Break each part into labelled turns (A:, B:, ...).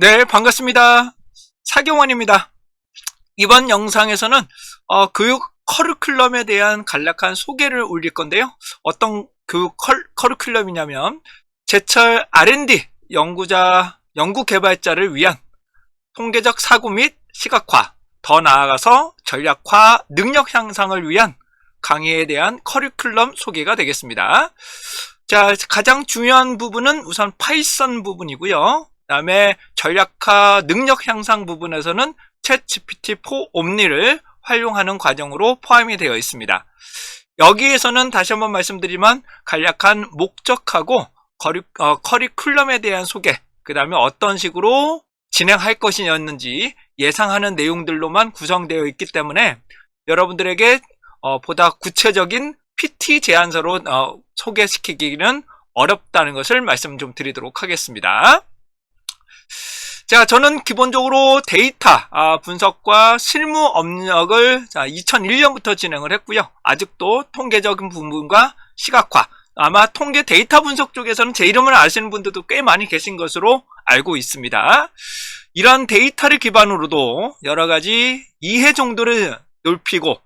A: 네, 반갑습니다. 사경원입니다. 이번 영상에서는 어, 교육 커리큘럼에 대한 간략한 소개를 올릴 건데요. 어떤 교육 커, 커리큘럼이냐면 제철 R&D 연구자, 연구 개발자를 위한 통계적 사고 및 시각화, 더 나아가서 전략화, 능력 향상을 위한 강의에 대한 커리큘럼 소개가 되겠습니다. 자, 가장 중요한 부분은 우선 파이썬 부분이고요. 그다음에 전략화 능력 향상 부분에서는 챗 GPT-4 옴니를 활용하는 과정으로 포함이 되어 있습니다. 여기에서는 다시 한번 말씀드리면 간략한 목적하고 커리, 어, 커리큘럼에 대한 소개, 그 다음에 어떤 식으로 진행할 것이었는지 예상하는 내용들로만 구성되어 있기 때문에 여러분들에게 어, 보다 구체적인 PT 제안서로 어, 소개시키기는 어렵다는 것을 말씀 좀 드리도록 하겠습니다. 자, 저는 기본적으로 데이터 아, 분석과 실무 업력을 2001년부터 진행을 했고요. 아직도 통계적인 부분과 시각화, 아마 통계 데이터 분석 쪽에서는 제 이름을 아시는 분들도 꽤 많이 계신 것으로 알고 있습니다. 이런 데이터를 기반으로도 여러 가지 이해 정도를 넓히고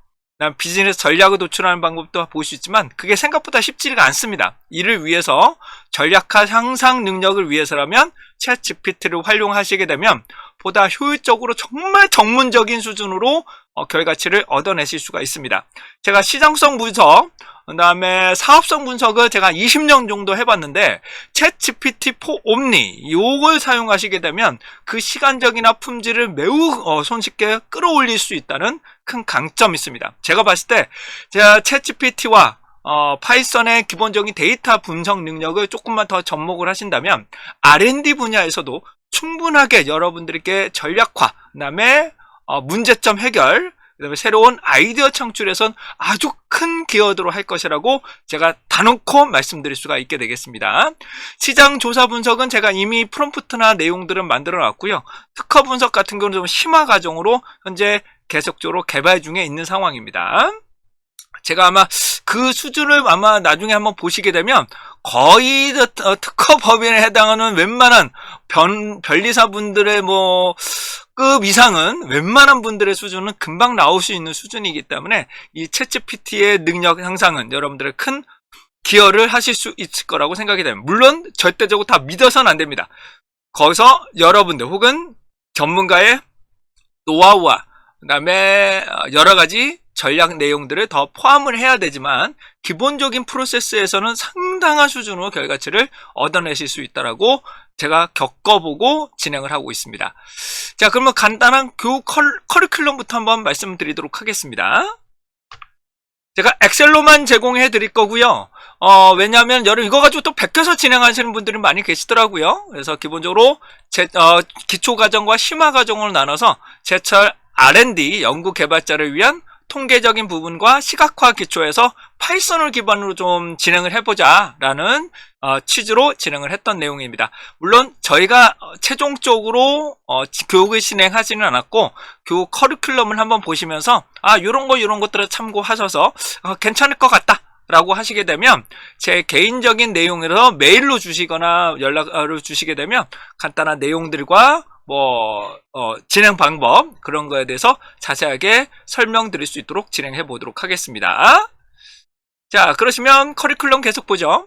A: 비즈니스 전략을 도출하는 방법도 볼 수 있지만 그게 생각보다 쉽지가 않습니다. 이를 위해서 전략화 향상 능력을 위해서라면 챗 GPT를 활용하시게 되면 보다 효율적으로 정말 전문적인 수준으로 어, 결과치를 얻어내실 수가 있습니다. 제가 시장성 분석, 그 다음에 사업성 분석을 제가 20년 정도 해봤는데 챗 GPT-4 옴니 요걸 사용하시게 되면 그 시간적이나 품질을 매우 어, 손쉽게 끌어올릴 수 있다는 큰 강점이 있습니다. 제가 봤을 때 제가 챗 GPT와 어, 파이썬의 기본적인 데이터 분석 능력을 조금만 더 접목을 하신다면 R&D 분야에서도 충분하게 여러분들께 전략화, 그 다음에 어, 문제점 해결, 그 다음에 새로운 아이디어 창출에선 아주 큰 기여도로 할 것이라고 제가 단언코 말씀드릴 수가 있게 되겠습니다. 시장 조사 분석은 제가 이미 프롬프트나 내용들은 만들어 놨고요. 특허 분석 같은 경우는 좀 심화 과정으로 현재 계속적으로 개발 중에 있는 상황입니다. 제가 아마 그 수준을 아마 나중에 한번 보시게 되면 거의 어, 특허 법인에 해당하는 웬만한 변, 변리사 분들의 뭐, 급 이상은 웬만한 분들의 수준은 금방 나올 수 있는 수준이기 때문에 이 챗GPT의 능력 향상은 여러분들의 큰 기여를 하실 수 있을 거라고 생각이 됩니다. 물론 절대적으로 다 믿어서는 안 됩니다. 거기서 여러분들 혹은 전문가의 노하우와 그다음에 여러 가지 전략 내용들을 더 포함을 해야 되지만 기본적인 프로세스에서는 상당한 수준으로 결과치를 얻어내실 수 있다라고 제가 겪어보고 진행을 하고 있습니다. 자, 그러면 간단한 교육 커리큘럼부터 한번 말씀드리도록 하겠습니다. 제가 엑셀로만 제공해 드릴 거고요. 어, 왜냐하면 여러분 이거 가지고 또 베껴서 진행하시는 분들이 많이 계시더라고요. 그래서 기본적으로 제, 어, 기초 과정과 심화 과정을 나눠서 제철 R&D 연구 개발자를 위한 통계적인 부분과 시각화 기초에서 파이썬을 기반으로 좀 진행을 해보자 라는 어, 취지로 진행을 했던 내용입니다. 물론 저희가 최종적으로 어, 교육을 진행하지는 않았고 교육 커리큘럼을 한번 보시면서 아 이런 거 이런 것들을 참고하셔서 어, 괜찮을 것 같다 라고 하시게 되면 제 개인적인 내용에서 메일로 주시거나 연락을 주시게 되면 간단한 내용들과 뭐 어, 진행 방법 그런 거에 대해서 자세하게 설명드릴 수 있도록 진행해 보도록 하겠습니다. 자 그러시면 커리큘럼 계속 보죠.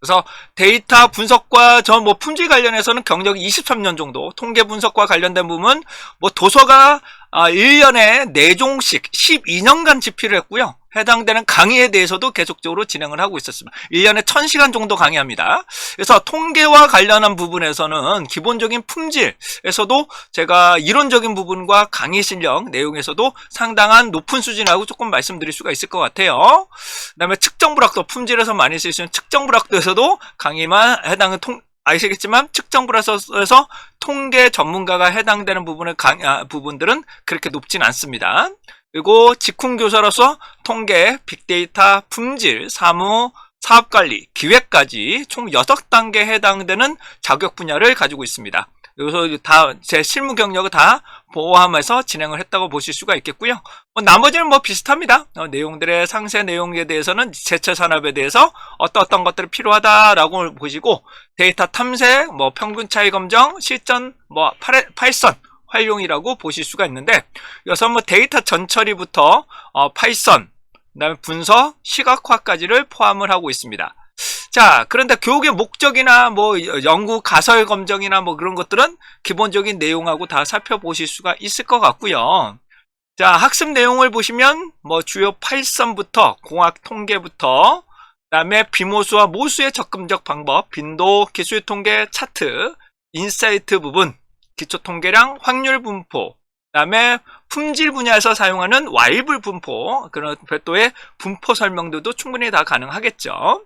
A: 그래서 데이터 분석과 저 뭐 품질 관련해서는 경력이 23년 정도, 통계 분석과 관련된 부분, 뭐 도서가 1년에 4종씩 12년간 집필을 했고요. 해당되는 강의에 대해서도 계속적으로 진행을 하고 있었습니다. 1년에 1000시간 정도 강의합니다. 그래서 통계와 관련한 부분에서는 기본적인 품질에서도 제가 이론적인 부분과 강의 실력 내용에서도 상당한 높은 수준이라고 조금 말씀드릴 수가 있을 것 같아요. 그 다음에 측정 불확도 품질에서 많이 쓰시는 측정 불확도에서도 강의만 해당은 통, 아시겠지만 측정 불확도에서 통계 전문가가 해당되는 부분을 강, 아, 부분들은 그렇게 높진 않습니다. 그리고 직훈 교사로서 통계, 빅데이터, 품질, 사무, 사업관리, 기획까지 총 6단계에 해당되는 자격 분야를 가지고 있습니다. 여기서 다 제 실무 경력을 다 포함해서 진행을 했다고 보실 수가 있겠고요. 뭐 나머지는 뭐 비슷합니다. 어, 내용들의 상세 내용에 대해서는 제철 산업에 대해서 어떤 어떤 것들이 필요하다라고 보시고 데이터 탐색, 뭐 평균 차이 검정, 실전, 뭐 파레, 파이썬 활용이라고 보실 수가 있는데 여기서 뭐 데이터 전처리부터 어, 파이썬, 그 다음에 분석, 시각화까지를 포함을 하고 있습니다. 자, 그런데 교육의 목적이나 뭐 연구 가설 검정이나 뭐 그런 것들은 기본적인 내용하고 다 살펴보실 수가 있을 것 같고요. 자, 학습 내용을 보시면 뭐 주요 파이썬부터 공학 통계부터 그다음에 비모수와 모수의 접근적 방법, 빈도, 기술 통계 차트, 인사이트 부분, 기초 통계량, 확률 분포, 그다음에 품질 분야에서 사용하는 와이블 분포, 그런 별도의 분포 설명들도 충분히 다 가능하겠죠.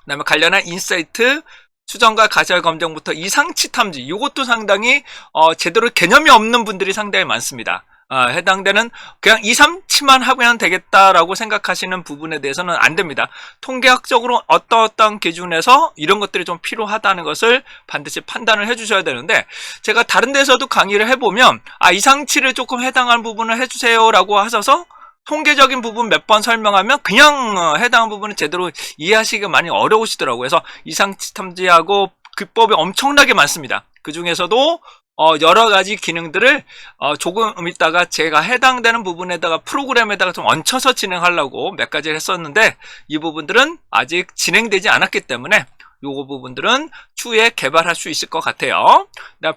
A: 그다음에 관련한 인사이트 수정과 가설 검정부터 이상치 탐지 이것도 상당히 어, 제대로 개념이 없는 분들이 상당히 많습니다. 어, 해당되는 그냥 2, 3치만 하면 되겠다라고 생각하시는 부분에 대해서는 안 됩니다. 통계학적으로 어떤 어떤 기준에서 이런 것들이 좀 필요하다는 것을 반드시 판단을 해주셔야 되는데 제가 다른 데서도 강의를 해보면 아 이상치를 조금 해당하는 부분을 해주세요라고 하셔서 통계적인 부분 몇 번 설명하면 그냥 어, 해당 부분을 제대로 이해하시기가 많이 어려우시더라고요. 그래서 이상치 탐지하고 기법이 엄청나게 많습니다. 그 중에서도 어, 여러 가지 기능들을 어, 조금 있다가 제가 해당되는 부분에다가 프로그램에다가 좀 얹혀서 진행하려고 몇 가지를 했었는데 이 부분들은 아직 진행되지 않았기 때문에 요거 부분들은 추후에 개발할 수 있을 것 같아요.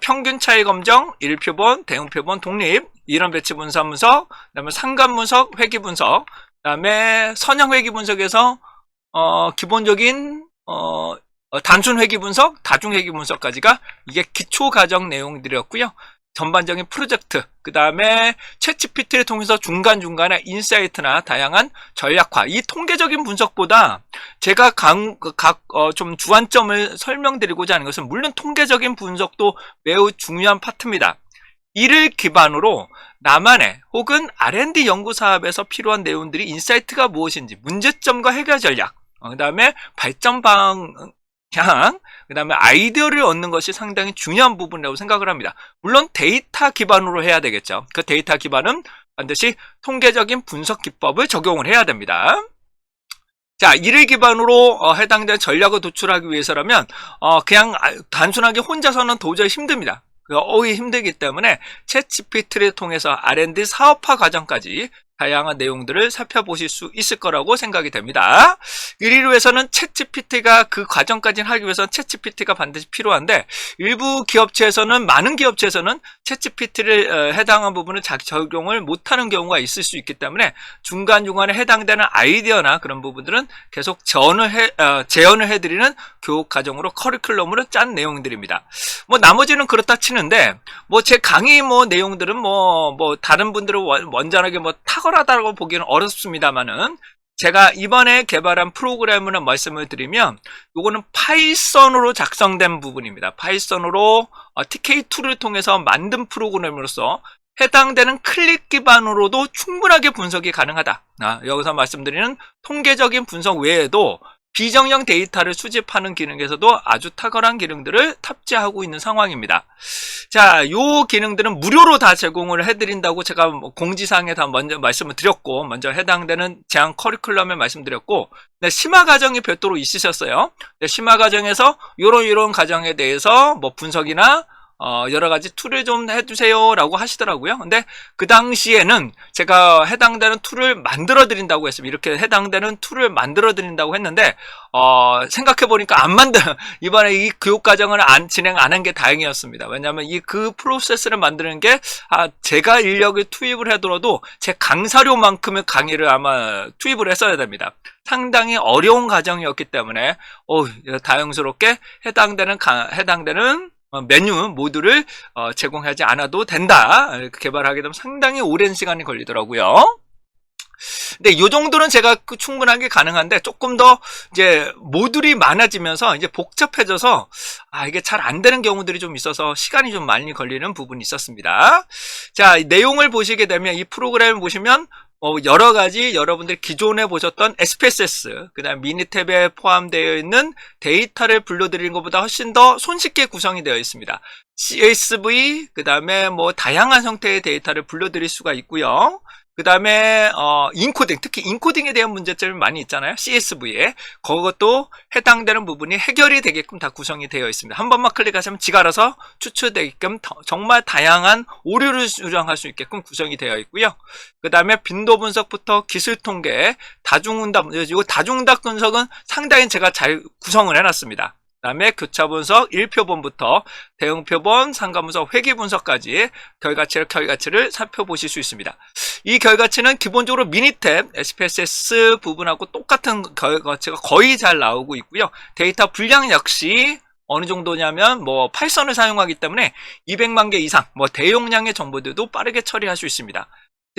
A: 평균 차이 검정, 일표본, 대응표본, 독립, 이런 배치 분석 분석, 그다음에 상관 분석, 회귀 분석, 그다음에 선형 회귀 분석에서 어, 기본적인 어, 어, 단순 회귀 분석, 다중 회귀 분석까지가 이게 기초 과정 내용들이었고요. 전반적인 프로젝트, 그 다음에 채치피트를 통해서 중간중간에 인사이트나 다양한 전략화, 이 통계적인 분석보다 제가 각, 각, 어, 좀 주안점을 설명드리고자 하는 것은 물론 통계적인 분석도 매우 중요한 파트입니다. 이를 기반으로 나만의 혹은 R&D 연구 사업에서 필요한 내용들이 인사이트가 무엇인지, 문제점과 해결 전략, 그 다음에 발전 방 향, 그 다음에 아이디어를 얻는 것이 상당히 중요한 부분이라고 생각을 합니다. 물론 데이터 기반으로 해야 되겠죠. 그 데이터 기반은 반드시 통계적인 분석 기법을 적용을 해야 됩니다. 자, 이를 기반으로 어, 해당된 전략을 도출하기 위해서라면 어, 그냥 단순하게 혼자서는 도저히 힘듭니다. 어이 힘들기 때문에 챗GPT를 통해서 R&D 사업화 과정까지 다양한 내용들을 살펴보실 수 있을 거라고 생각이 됩니다. 이를 위해서는 챗GPT가 그 과정까지 하기 위해서는 챗GPT가 반드시 필요한데 일부 기업체에서는 많은 기업체에서는 챗GPT를 해당한 부분을 적용을 못하는 경우가 있을 수 있기 때문에 중간중간에 해당되는 아이디어나 그런 부분들은 계속 재현을 해, 어, 재현을 해드리는 교육 과정으로 커리큘럼으로 짠 내용들입니다. 뭐 나머지는 그렇다 치는데 뭐 제 강의 뭐 내용들은 뭐뭐 뭐 다른 분들은 원전하게 뭐 탁월하다고 보기는 어렵습니다만은 제가 이번에 개발한 프로그램을 말씀을 드리면 이거는 파이썬으로 작성된 부분입니다. 파이썬으로 TK2를 통해서 만든 프로그램으로서 해당되는 클릭 기반으로도 충분하게 분석이 가능하다. 아, 여기서 말씀드리는 통계적인 분석 외에도 비정형 데이터를 수집하는 기능에서도 아주 탁월한 기능들을 탑재하고 있는 상황입니다. 자, 요 기능들은 무료로 다 제공을 해드린다고 제가 뭐 공지사항에 다 먼저 말씀을 드렸고, 먼저 해당되는 제한 커리큘럼에 말씀드렸고, 네, 심화 과정이 별도로 있으셨어요. 네, 심화 과정에서 요런 요런 과정에 대해서 뭐 분석이나 어, 여러 가지 툴을 좀 해주세요 라고 하시더라고요. 근데 그 당시에는 제가 해당되는 툴을 만들어 드린다고 했습니다. 이렇게 해당되는 툴을 만들어 드린다고 했는데, 어, 생각해 보니까 안 만들, 이번에 이 교육 과정을 안, 진행 안 한 게 다행이었습니다. 왜냐하면 이 그 프로세스를 만드는 게, 아, 제가 인력을 투입을 해더라도 제 강사료만큼의 강의를 아마 투입을 했어야 됩니다. 상당히 어려운 과정이었기 때문에, 어, 다행스럽게 해당되는, 해당되는 어, 메뉴 모두를 어, 제공하지 않아도 된다. 개발하게 되면 상당히 오랜 시간이 걸리더라고요. 근데 이 정도는 제가 그 충분하게 가능한데 조금 더 이제 모듈이 많아지면서 이제 복잡해져서 아 이게 잘 안 되는 경우들이 좀 있어서 시간이 좀 많이 걸리는 부분이 있었습니다. 자 내용을 보시게 되면 이 프로그램을 보시면 어, 여러 가지 여러분들이 기존에 보셨던 SPSS, 그 다음 미니탭에 포함되어 있는 데이터를 불러드리는 것보다 훨씬 더 손쉽게 구성이 되어 있습니다. CSV, 그 다음에 뭐 다양한 형태의 데이터를 불러드릴 수가 있고요. 그 다음에 어, 인코딩, 특히 인코딩에 대한 문제점이 많이 있잖아요. CSV에. 그것도 해당되는 부분이 해결이 되게끔 다 구성이 되어 있습니다. 한 번만 클릭하시면 지가 알아서 추출되게끔 더- 정말 다양한 오류를 수정할 수 있게끔 구성이 되어 있고요. 그 다음에 빈도 분석부터 기술 통계, 다중응답, 이거 다중응답 분석은 상당히 제가 잘 구성을 해놨습니다. 그 다음에 교차 분석, 일표본부터 대응표본, 상가분석, 회귀분석까지 결과치를, 결과치를 살펴보실 수 있습니다. 이 결과치는 기본적으로 미니탭, SPSS 부분하고 똑같은 결과치가 거의 잘 나오고 있고요. 데이터 분량 역시 어느 정도냐면 뭐 파이썬을 사용하기 때문에 200만 개 이상 뭐 대용량의 정보들도 빠르게 처리할 수 있습니다.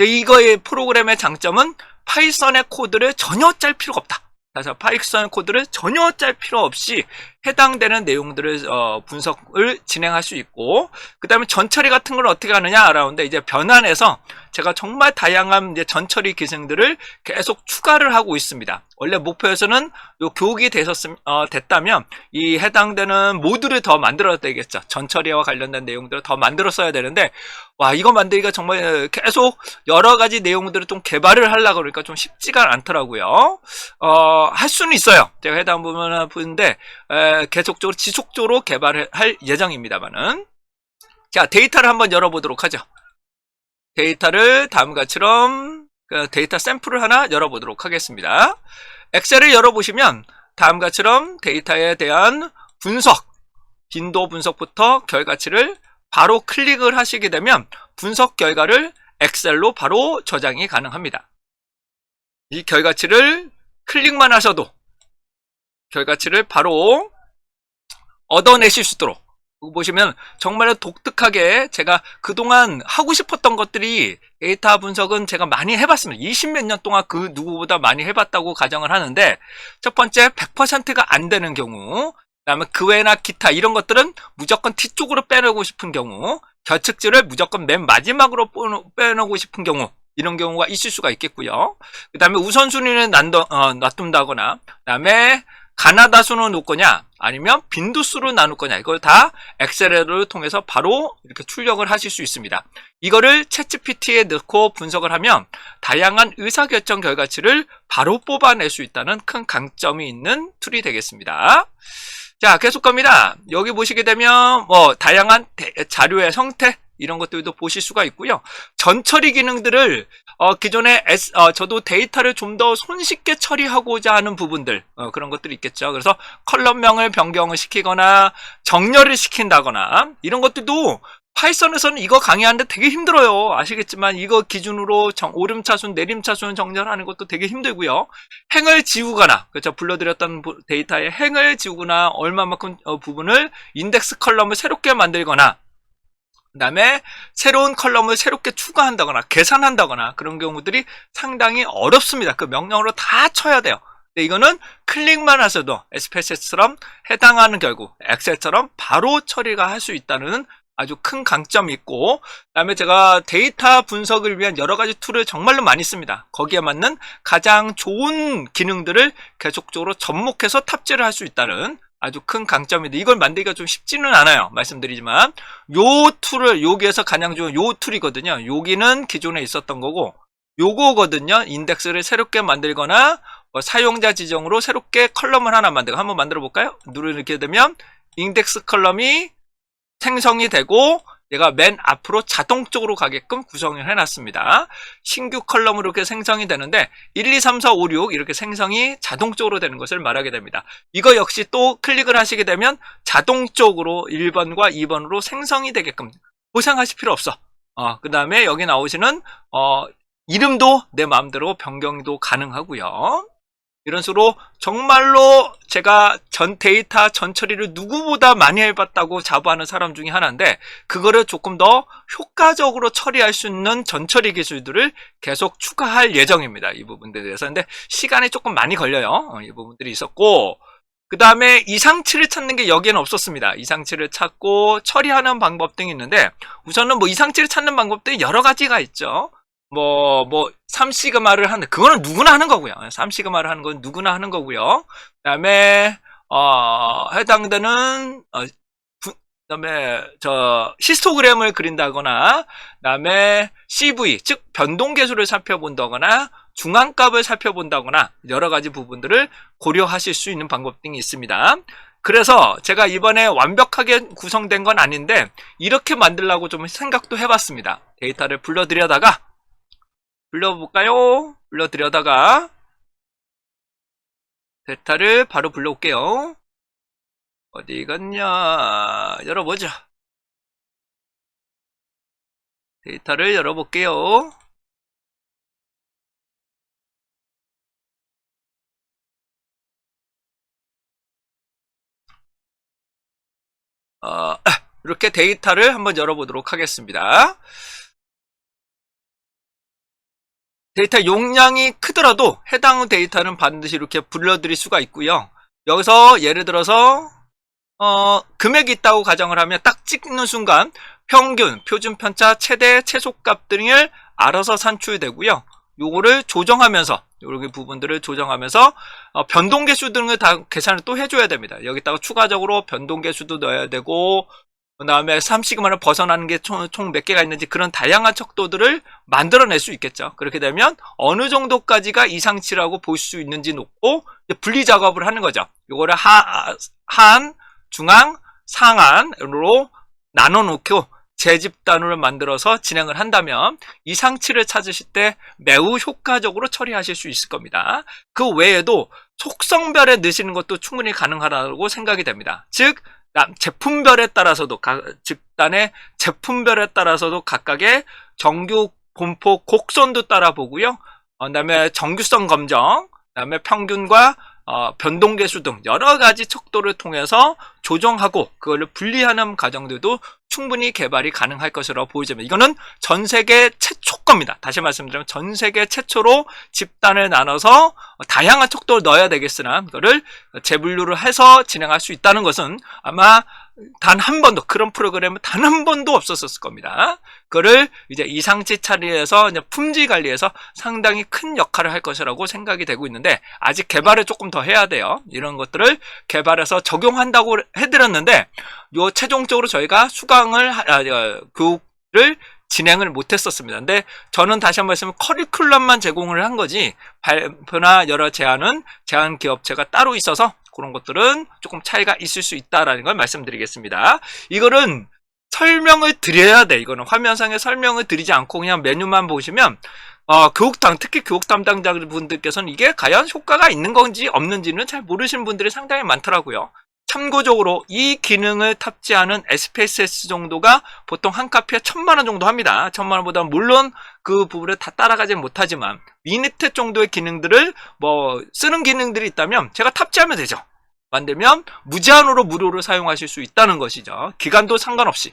A: 이거의 프로그램의 장점은 파이썬의 코드를 전혀 짤 필요가 없다. 그래서 파이썬 코드를 전혀 짤 필요 없이 해당되는 내용들을 어, 분석을 진행할 수 있고 그 다음에 전처리 같은 걸 어떻게 하느냐 알아오는데 이제 변환해서 제가 정말 다양한 이제 전처리 기능들을 계속 추가를 하고 있습니다. 원래 목표에서는 요 교육이 되셨음, 어, 됐다면 이 해당되는 모듈을 더 만들어야 되겠죠. 전처리와 관련된 내용들을 더 만들었어야 되는데 와 이거 만들기가 정말 계속 여러 가지 내용들을 좀 개발을 하려고 그러니까 좀 쉽지가 않더라고요. 어, 할 수는 있어요. 제가 해당 부분을 보는데 에, 계속적으로 지속적으로 개발을 할 예정입니다만은 자 데이터를 한번 열어보도록 하죠. 데이터를 다음과 같이럼 그 데이터 샘플을 하나 열어보도록 하겠습니다. 엑셀을 열어보시면 다음과 같이럼 데이터에 대한 분석, 빈도 분석부터 결과치를 바로 클릭을 하시게 되면 분석 결과를 엑셀로 바로 저장이 가능합니다. 이 결과치를 클릭만 하셔도 결과치를 바로 얻어내실 수 있도록 보시면 정말 독특하게 제가 그동안 하고 싶었던 것들이 데이터 분석은 제가 많이 해봤습니다. 20몇 년 동안 그 누구보다 많이 해봤다고 가정을 하는데 첫 번째 100%가 안 되는 경우 그다음에 그 외나 기타 이런 것들은 무조건 뒤쪽으로 빼내고 싶은 경우 결측지를 무조건 맨 마지막으로 빼놓고 싶은 경우 이런 경우가 있을 수가 있겠고요. 그 다음에 우선순위는 어, 놔둔다거나 그 다음에 가나다 수는 놓을 거냐 아니면 빈도수로 나눌 거냐 이걸 다 엑셀을 통해서 바로 이렇게 출력을 하실 수 있습니다. 이거를 챗GPT에 넣고 분석을 하면 다양한 의사결정 결과치를 바로 뽑아낼 수 있다는 큰 강점이 있는 툴이 되겠습니다. 자, 계속 갑니다. 여기 보시게 되면 뭐 다양한 대- 자료의 형태 이런 것들도 보실 수가 있고요. 전처리 기능들을 어, 기존에 S, 어, 저도 데이터를 좀 더 손쉽게 처리하고자 하는 부분들 어, 그런 것들이 있겠죠. 그래서 컬럼명을 변경을 시키거나 정렬을 시킨다거나 이런 것들도 파이썬에서는 이거 강의하는데 되게 힘들어요. 아시겠지만 이거 기준으로 정, 오름차순, 내림차순 정렬하는 것도 되게 힘들고요. 행을 지우거나 그렇죠 불러드렸던 부- 데이터의 행을 지우거나 얼마만큼 어, 부분을 인덱스 컬럼을 새롭게 만들거나 그 다음에 새로운 컬럼을 새롭게 추가한다거나 계산한다거나 그런 경우들이 상당히 어렵습니다. 그 명령으로 다 쳐야 돼요. 근데 이거는 클릭만 하셔도 SPSS처럼 해당하는 결국 엑셀처럼 바로 처리가 할 수 있다는 아주 큰 강점이 있고 그다음에 제가 데이터 분석을 위한 여러 가지 툴을 정말로 많이 씁니다. 거기에 맞는 가장 좋은 기능들을 계속적으로 접목해서 탑재를 할 수 있다는 아주 큰 강점인데 이걸 만들기가 좀 쉽지는 않아요. 말씀드리지만 요 툴을 여기에서 가장 좋은 요 툴이거든요. 여기는 기존에 있었던 거고 요거거든요. 인덱스를 새롭게 만들거나 뭐 사용자 지정으로 새롭게 컬럼을 하나 만들고 한번 만들어 볼까요? 누르게 되면 인덱스 컬럼이 생성이 되고 얘가 맨 앞으로 자동적으로 가게끔 구성을 해놨습니다. 신규 컬럼으로 이렇게 생성이 되는데 1, 2, 3, 4, 5, 6 이렇게 생성이 자동적으로 되는 것을 말하게 됩니다. 이거 역시 또 클릭을 하시게 되면 자동적으로 1번과 2번으로 생성이 되게끔 고생하실 필요 없어. 어, 그 다음에 여기 나오시는 어, 이름도 내 마음대로 변경도 가능하고요. 이런 식으로 정말로 제가 전 데이터 전 처리를 누구보다 많이 해봤다고 자부하는 사람 중에 하나인데 그거를 조금 더 효과적으로 처리할 수 있는 전 처리 기술들을 계속 추가할 예정입니다. 이 부분들에 대해서. 근데 시간이 조금 많이 걸려요. 어, 이 부분들이 있었고 그 다음에 이상치를 찾는 게 여기에는 없었습니다. 이상치를 찾고 처리하는 방법 등이 있는데 우선은 뭐 이상치를 찾는 방법들이 여러 가지가 있죠. 뭐, 뭐, 3시그마를 하는, 그거는 누구나 하는 거고요. 3시그마를 하는 건 누구나 하는 거고요. 그 다음에, 어, 해당되는, 어, 부- 그다음에 저 히스토그램을 그린다거나 그 다음에 CV 즉 변동 계수를 살펴본다거나 중앙값을 살펴본다거나 여러 가지 부분들을 고려하실 수 있는 방법 등이 있습니다. 그래서 제가 이번에 완벽하게 구성된 건 아닌데 이렇게 만들려고 좀 생각도 해봤습니다. 데이터를 불러들여다가 불러볼까요? 불러들여다가 데이터를 바로 불러올게요. 어디 갔냐? 열어보자. 데이터를 열어볼게요. 어, 이렇게 데이터를 한번 열어보도록 하겠습니다. 데이터 용량이 크더라도 해당 데이터는 반드시 이렇게 불러드릴 수가 있고요. 여기서 예를 들어서 어, 금액이 있다고 가정을 하면 딱 찍는 순간 평균, 표준 편차, 최대, 최소값 등을 알아서 산출되고요. 요거를 조정하면서 이렇게 부분들을 조정하면서 어, 변동 개수 등을 다 계산을 또 해줘야 됩니다. 여기다가 추가적으로 변동 개수도 넣어야 되고 그 다음에 3시그마를 벗어나는 게 총 몇 개가 있는지 그런 다양한 척도들을 만들어낼 수 있겠죠. 그렇게 되면 어느 정도까지가 이상치라고 볼 수 있는지 놓고 분리 작업을 하는 거죠. 요거를 하, 한, 중앙, 상한으로 나눠 놓고 재집단으로 만들어서 진행을 한다면 이상치를 찾으실 때 매우 효과적으로 처리하실 수 있을 겁니다. 그 외에도 속성별에 넣으시는 것도 충분히 가능하다고 생각이 됩니다. 즉 남- 제품별에 따라서도 각 집단의 제품별에 따라서도 각각의 정규 분포 곡선도 따라 보고요. 어, 그다음에 정규성 검정, 그다음에 평균과 어, 변동 계수 등 여러 가지 척도를 통해서 조정하고 그걸 분리하는 과정들도 충분히 개발이 가능할 것으로 보이지만 이거는 전 세계 최초 겁니다. 다시 말씀드리면 전 세계 최초로 집단을 나눠서 다양한 척도를 넣어야 되겠으나 그거를 재분류를 해서 진행할 수 있다는 것은 아마 단 한 번도 그런 프로그램은 단 한 번도 없었을 겁니다. 그거를 이제 이상치 처리해서 이제 품질 관리에서 상당히 큰 역할을 할 것이라고 생각이 되고 있는데 아직 개발을 조금 더 해야 돼요. 이런 것들을 개발해서 적용한다고 해드렸는데 요 최종적으로 저희가 수강을 하- 아, 어, 교육을 진행을 못했었습니다. 근데 저는 다시 한번 말씀드리면 커리큘럼만 제공을 한 거지 발표나 여러 제안은 제안 기업체가 따로 있어서 그런 것들은 조금 차이가 있을 수 있다라는 걸 말씀드리겠습니다. 이거는 설명을 드려야 돼. 이거는 화면상에 설명을 드리지 않고 그냥 메뉴만 보시면 어, 교육당 특히 교육 담당자분들께서는 이게 과연 효과가 있는 건지 없는지는 잘 모르시는 분들이 상당히 많더라고요. 참고적으로 이 기능을 탑재하는 SPSS 정도가 보통 한 카피에 천만 원 정도 합니다. 천만 원보다 물론 그 부분을 다 따라가지 못하지만 미니트 정도의 기능들을 뭐 쓰는 기능들이 있다면 제가 탑재하면 되죠. 만들면 무제한으로 무료로 사용하실 수 있다는 것이죠. 기간도 상관없이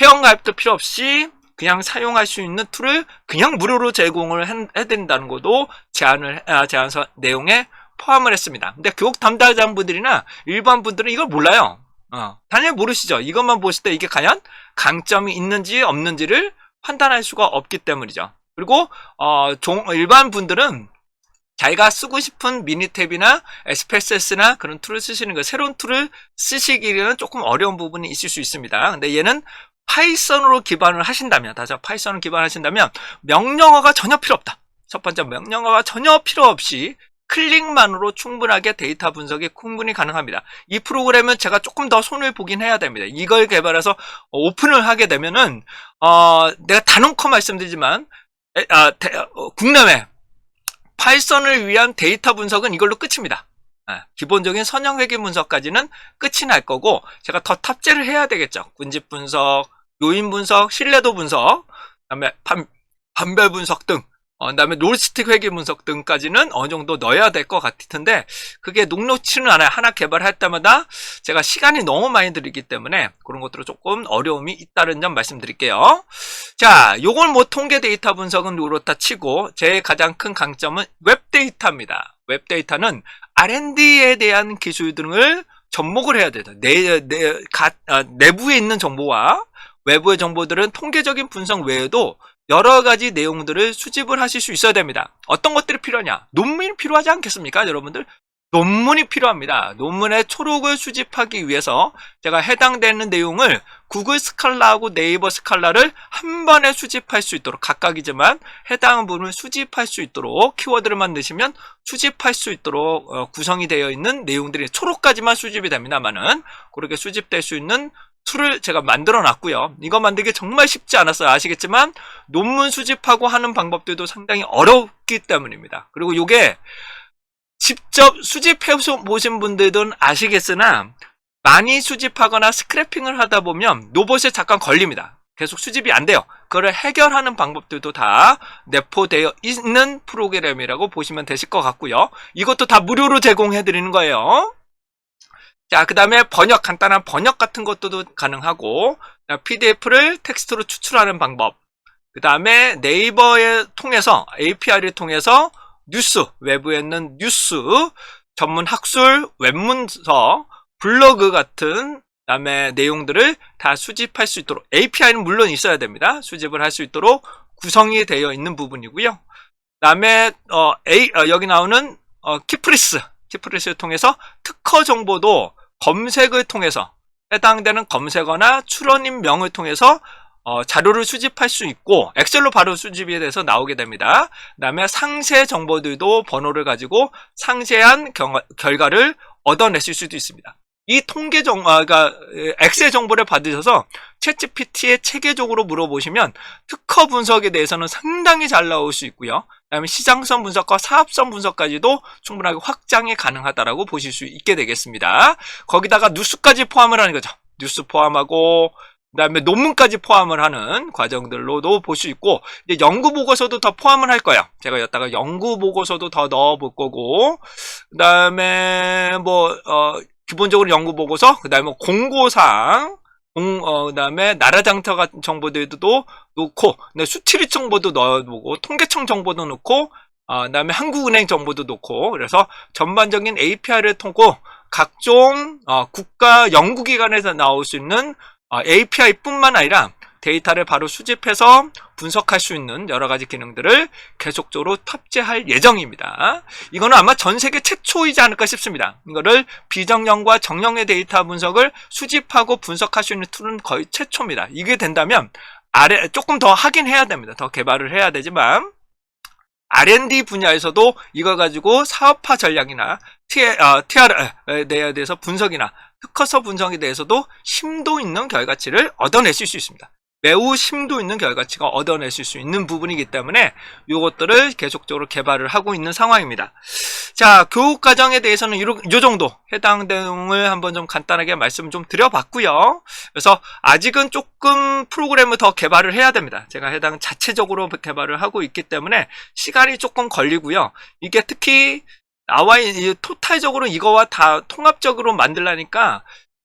A: 회원 가입도 필요 없이 그냥 사용할 수 있는 툴을 그냥 무료로 제공을 해- 해드린다는 것도 제안을 아, 제안서 내용에 포함을 했습니다. 근데 교육 담당자분들이나 일반 분들은 이걸 몰라요. 어, 당연히 모르시죠. 이것만 보실 때 이게 과연 강점이 있는지 없는지를 판단할 수가 없기 때문이죠. 그리고 어, 종- 일반 분들은 자기가 쓰고 싶은 미니탭이나 SPSS나 그런 툴을 쓰시는 거 새로운 툴을 쓰시기에는 조금 어려운 부분이 있을 수 있습니다. 근데 얘는 파이썬으로 기반을 하신다면, 다시 파이썬을 기반하신다면 명령어가 전혀 필요 없다. 첫 번째 명령어가 전혀 필요 없이 클릭만으로 충분하게 데이터 분석이 충분히 가능합니다. 이 프로그램은 제가 조금 더 손을 보긴 해야 됩니다. 이걸 개발해서 오픈을 하게 되면은 어, 내가 단언코 말씀드리지만 에, 아, 대- 어, 국내외 파이썬을 위한 데이터 분석은 이걸로 끝입니다. 아, 기본적인 선형 회계 분석까지는 끝이 날 거고 제가 더 탑재를 해야 되겠죠. 군집 분석, 요인 분석, 신뢰도 분석, 그다음에 반, 반별 분석 등, 어, 그다음에 롤스틱 회계 분석 등까지는 어느 정도 넣어야 될 것 같은데 그게 녹록치는 않아요. 하나 개발할 때마다 제가 시간이 너무 많이 들이기 때문에 그런 것들은 조금 어려움이 있다는 점 말씀드릴게요. 자, 요걸 뭐 통계 데이터 분석은 그렇다 치고 제 가장 큰 강점은 웹 데이터입니다. 웹 데이터는 R&D에 대한 기술 등을 접목을 해야 돼요. 내, 내, 가, 아, 내부에 있는 정보와 외부의 정보들은 통계적인 분석 외에도 여러 가지 내용들을 수집을 하실 수 있어야 됩니다. 어떤 것들이 필요하냐? 논문이 필요하지 않겠습니까, 여러분들? 논문이 필요합니다. 논문의 초록을 수집하기 위해서 제가 해당되는 내용을 구글 스칼라하고 네이버 스칼라를 한 번에 수집할 수 있도록 각각이지만 해당 부분을 수집할 수 있도록 키워드를 만드시면 수집할 수 있도록 어, 구성이 되어 있는 내용들이 초록까지만 수집이 됩니다만은 그렇게 수집될 수 있는 툴을 제가 만들어 놨고요. 이거 만들기 정말 쉽지 않았어요. 아시겠지만 논문 수집하고 하는 방법들도 상당히 어렵기 때문입니다. 그리고 이게 직접 수집해 보신 분들은 아시겠으나 많이 수집하거나 스크래핑을 하다 보면 로봇에 잠깐 걸립니다. 계속 수집이 안 돼요. 그걸 해결하는 방법들도 다 내포되어 있는 프로그램이라고 보시면 되실 것 같고요. 이것도 다 무료로 제공해 드리는 거예요. 자, 그 다음에 번역, 간단한 번역 같은 것도 가능하고, PDF를 텍스트로 추출하는 방법, 그 다음에 네이버에 통해서, API를 통해서 뉴스, 외부에 있는 뉴스, 전문 학술, 웹문서, 블로그 같은 그다음에 내용들을 다 수집할 수 있도록 API는 물론 있어야 됩니다. 수집을 할 수 있도록 구성이 되어 있는 부분이고요. 그다음에 어, A, 어, 여기 나오는 어, 키프리스, 키프리스를 통해서 특허 정보도 검색을 통해서 해당되는 검색어나 출원인명을 통해서 어, 자료를 수집할 수 있고 엑셀로 바로 수집이 돼서 나오게 됩니다. 그 다음에 상세 정보들도 번호를 가지고 상세한 경, 결과를 얻어내실 수도 있습니다. 이 통계 정, 아, 그러니까 엑셀 정보를 받으셔서 챗GPT에 체계적으로 물어보시면 특허 분석에 대해서는 상당히 잘 나올 수 있고요. 그다음에 시장성 분석과 사업성 분석까지도 충분하게 확장이 가능하다라고 보실 수 있게 되겠습니다. 거기다가 뉴스까지 포함을 하는 거죠. 뉴스 포함하고 그다음에 논문까지 포함을 하는 과정들로도 볼 수 있고 이제 연구 보고서도 더 포함을 할 거예요. 제가 여기다가 연구 보고서도 더 넣어 볼 거고 그다음에 뭐 어, 기본적으로 연구 보고서, 그 다음에 공고사항, 공, 어, 그 다음에 나라장터 같은 정보들도 놓고, 수치리 정보도 넣어보고, 통계청 정보도 넣고, 어, 그 다음에 한국은행 정보도 놓고, 그래서 전반적인 API를 통고 각종 어, 국가 연구기관에서 나올 수 있는 어, API뿐만 아니라 데이터를 바로 수집해서 분석할 수 있는 여러 가지 기능들을 계속적으로 탑재할 예정입니다. 이거는 아마 전 세계 최초이지 않을까 싶습니다. 이거를 비정령과 정령의 데이터 분석을 수집하고 분석할 수 있는 툴은 거의 최초입니다. 이게 된다면 아래 조금 더 하긴 해야 됩니다. 더 개발을 해야 되지만 R&D 분야에서도 이거 가지고 사업화 전략이나 TR에 대해서 분석이나 특허서 분석에 대해서도 심도 있는 결과치를 얻어내실 수 있습니다. 매우 심도 있는 결과치가 얻어내실 수 있는 부분이기 때문에 이것들을 계속적으로 개발을 하고 있는 상황입니다. 자, 교육 과정에 대해서는 이 정도 해당 내용을 한번 좀 간단하게 말씀을 좀 드려봤고요. 그래서 아직은 조금 프로그램을 더 개발을 해야 됩니다. 제가 해당 자체적으로 개발을 하고 있기 때문에 시간이 조금 걸리고요. 이게 특히 나와 토탈적으로 이거와 다 통합적으로 만들라니까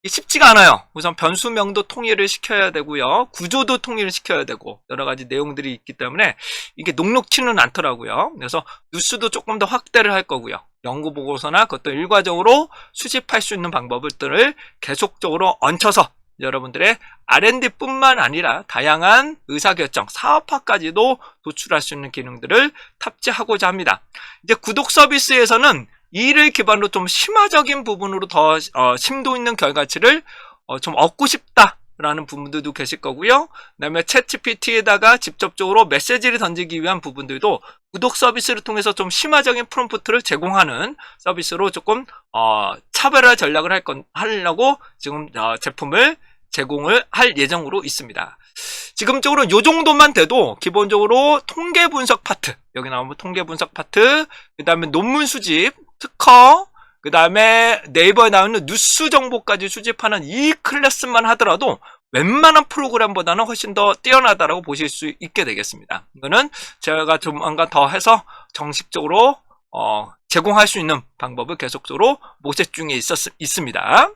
A: 쉽지가 않아요. 우선 변수명도 통일을 시켜야 되고요. 구조도 통일을 시켜야 되고 여러 가지 내용들이 있기 때문에 이게 녹록치는 않더라고요. 그래서 뉴스도 조금 더 확대를 할 거고요. 연구 보고서나 그것도 일괄적으로 수집할 수 있는 방법들을 계속적으로 얹혀서 여러분들의 R&D뿐만 아니라 다양한 의사결정, 사업화까지도 도출할 수 있는 기능들을 탑재하고자 합니다. 이제 구독 서비스에서는 이를 기반으로 좀 심화적인 부분으로 더 어, 심도 있는 결과치를 어, 좀 얻고 싶다 라는 부분들도 계실 거고요. 그다음에 챗 GPT에다가 직접적으로 메시지를 던지기 위한 부분들도 구독 서비스를 통해서 좀 심화적인 프롬프트를 제공하는 서비스로 조금 어, 차별화 전략을 할 건 하려고 지금 어, 제품을 제공을 할 예정으로 있습니다. 지금적으로 요 정도만 돼도 기본적으로 통계 분석 파트 여기 나오면 통계 분석 파트 그 다음에 논문 수집 특허, 그 다음에 네이버에 나오는 뉴스 정보까지 수집하는 이 클래스만 하더라도 웬만한 프로그램보다는 훨씬 더 뛰어나다라고 보실 수 있게 되겠습니다. 이거는 제가 조만간 더 해서 정식적으로 어, 제공할 수 있는 방법을 계속적으로 모색 중에 있었, 있습니다.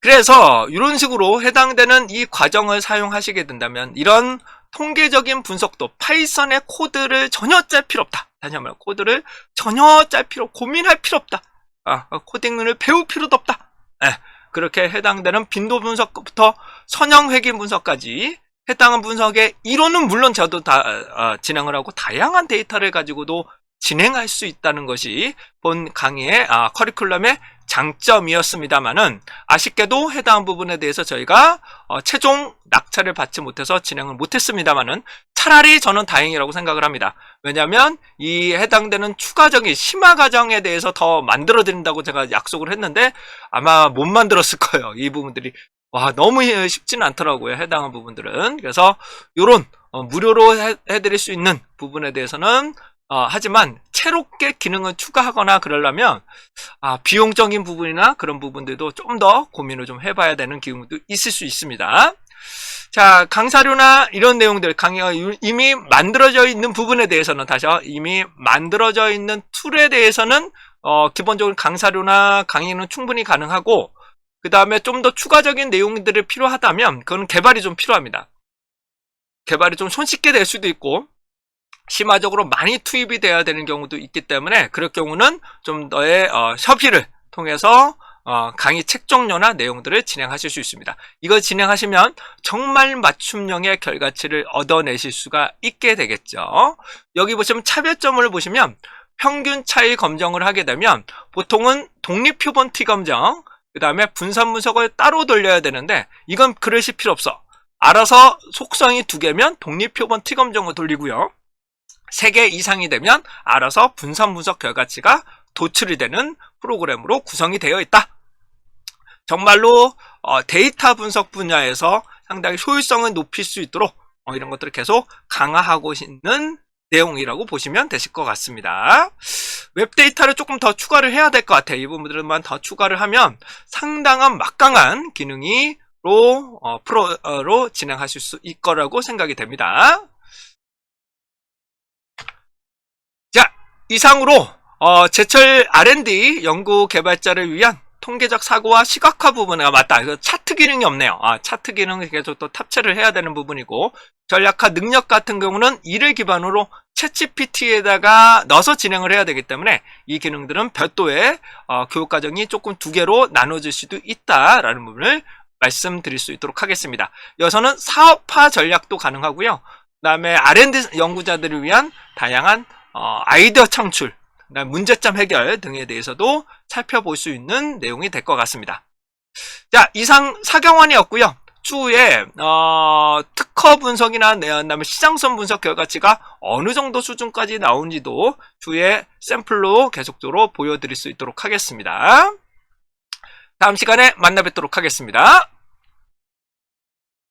A: 그래서 이런 식으로 해당되는 이 과정을 사용하시게 된다면 이런 통계적인 분석도 파이썬의 코드를 전혀 짤 필요 없다. 다시 한번 코드를 전혀 짤 필요, 고민할 필요 없다. 아, 코딩을 배울 필요도 없다. 네, 그렇게 해당되는 빈도 분석부터 선형 회계 분석까지 해당 분석의 이론은 물론 저도 다 어, 진행을 하고 다양한 데이터를 가지고도 진행할 수 있다는 것이 본 강의의 아, 커리큘럼의 장점이었습니다만은 아쉽게도 해당 부분에 대해서 저희가 어, 최종 낙찰을 받지 못해서 진행을 못했습니다만은 차라리 저는 다행이라고 생각을 합니다. 왜냐하면 이 해당되는 추가적인 심화 과정에 대해서 더 만들어 드린다고 제가 약속을 했는데 아마 못 만들었을 거예요. 이 부분들이 와 너무 쉽지는 않더라고요. 해당한 부분들은 그래서 요런 어, 무료로 해, 해드릴 수 있는 부분에 대해서는 어, 하지만 새롭게 기능을 추가하거나 그러려면 아, 비용적인 부분이나 그런 부분들도 좀 더 고민을 좀 해봐야 되는 기능도 있을 수 있습니다. 자, 강사료나 이런 내용들, 강의가 이미 만들어져 있는 부분에 대해서는 다시요, 이미 만들어져 있는 툴에 대해서는 어, 기본적으로 강사료나 강의는 충분히 가능하고 그 다음에 좀 더 추가적인 내용들이 필요하다면 그건 개발이 좀 필요합니다. 개발이 좀 손쉽게 될 수도 있고 심화적으로 많이 투입이 돼야 되는 경우도 있기 때문에 그럴 경우는 좀 더의 어, 협의를 통해서 어, 강의 책 종료나 내용들을 진행하실 수 있습니다. 이걸 진행하시면 정말 맞춤형의 결과치를 얻어내실 수가 있게 되겠죠. 여기 보시면 차별점을 보시면 평균 차이 검정을 하게 되면 보통은 독립표본 T 검정, 그 다음에 분산 분석을 따로 돌려야 되는데 이건 그러실 필요 없어. 알아서 속성이 두 개면 독립표본 T 검정을 돌리고요. 3개 이상이 되면 알아서 분산 분석 결과치가 도출이 되는 프로그램으로 구성이 되어 있다. 정말로 어, 데이터 분석 분야에서 상당히 효율성을 높일 수 있도록 어, 이런 것들을 계속 강화하고 있는 내용이라고 보시면 되실 것 같습니다. 웹 데이터를 조금 더 추가를 해야 될 것 같아요. 이 부분들만 더 추가를 하면 상당한 막강한 기능이 로 어, 프로로 진행하실 수 있을 거라고 생각이 됩니다. 이상으로 어, 제철 R&D 연구 개발자를 위한 통계적 사고와 시각화 부분에 맞다. 이거 차트 기능이 없네요. 아, 차트 기능을 계속 또 탑재를 해야 되는 부분이고 전략화 능력 같은 경우는 이를 기반으로 챗GPT에다가 넣어서 진행을 해야 되기 때문에 이 기능들은 별도의 어, 교육 과정이 조금 두 개로 나눠질 수도 있다라는 부분을 말씀드릴 수 있도록 하겠습니다. 여기서는 사업화 전략도 가능하고요. 그다음에 R&D 연구자들을 위한 다양한 어, 아이디어 창출, 문제점 해결 등에 대해서도 살펴볼 수 있는 내용이 될 것 같습니다. 자, 이상 사경환이었고요. 추후에 어, 특허 분석이나 그다음에 시장성 분석 결과치가 어느 정도 수준까지 나온지도 추후에 샘플로 계속적으로 보여드릴 수 있도록 하겠습니다. 다음 시간에 만나 뵙도록 하겠습니다.